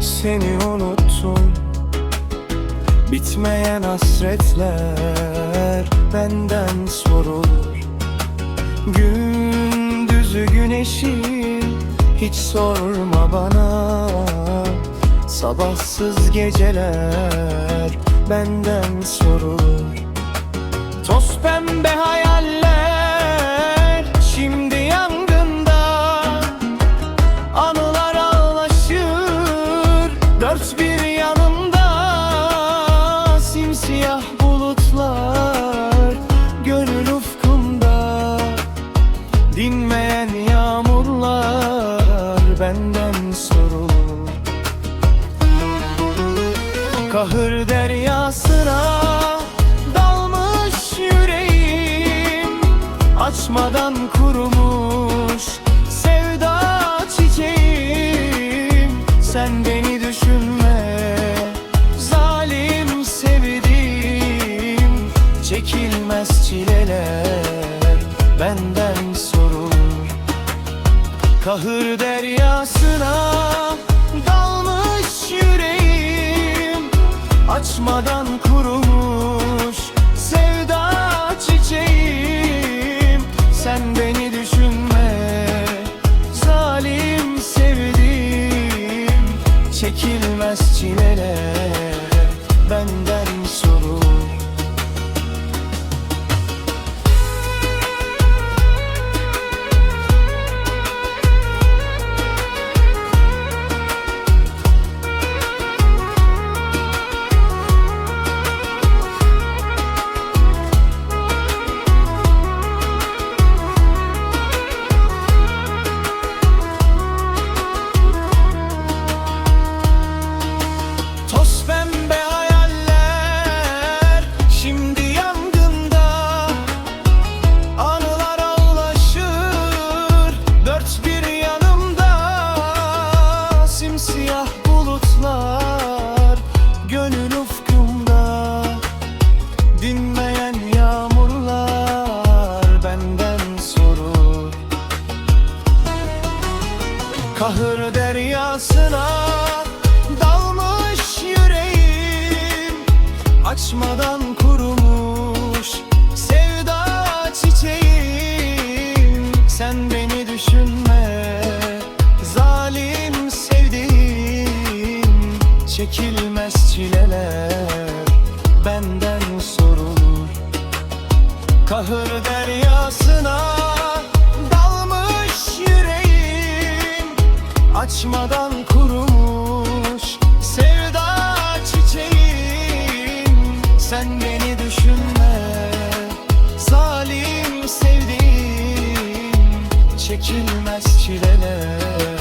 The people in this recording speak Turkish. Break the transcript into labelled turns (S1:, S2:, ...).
S1: seni unuttum. Bitmeyen hasretler benden sorulur. Gündüzü güneşi hiç sorma bana. Sabahsız geceler benden sorulur. Toz pembe hayaller Kahır deryasına dalmış yüreğim. Açmadan kurumuş sevda çiçeğim. Sen beni düşünme zalim sevdiğim. Çekilmez çileler benden sorulur. Kahır deryasına Açmadan kurumuş sevda çiçeğim. Sen beni düşünme zalim sevdiğim. Çekilmez çileler benden Kahır deryasına dalmış yüreğim. Açmadan kurumuş sevda çiçeğim. Sen beni düşünme zalim sevdiğim. Çekilmez çileler benden sorulur. Kahır deryasına Açmadan kurumuş sevda çiçeğim. Sen beni düşünme zalim sevdiğim. Çekilmez çileler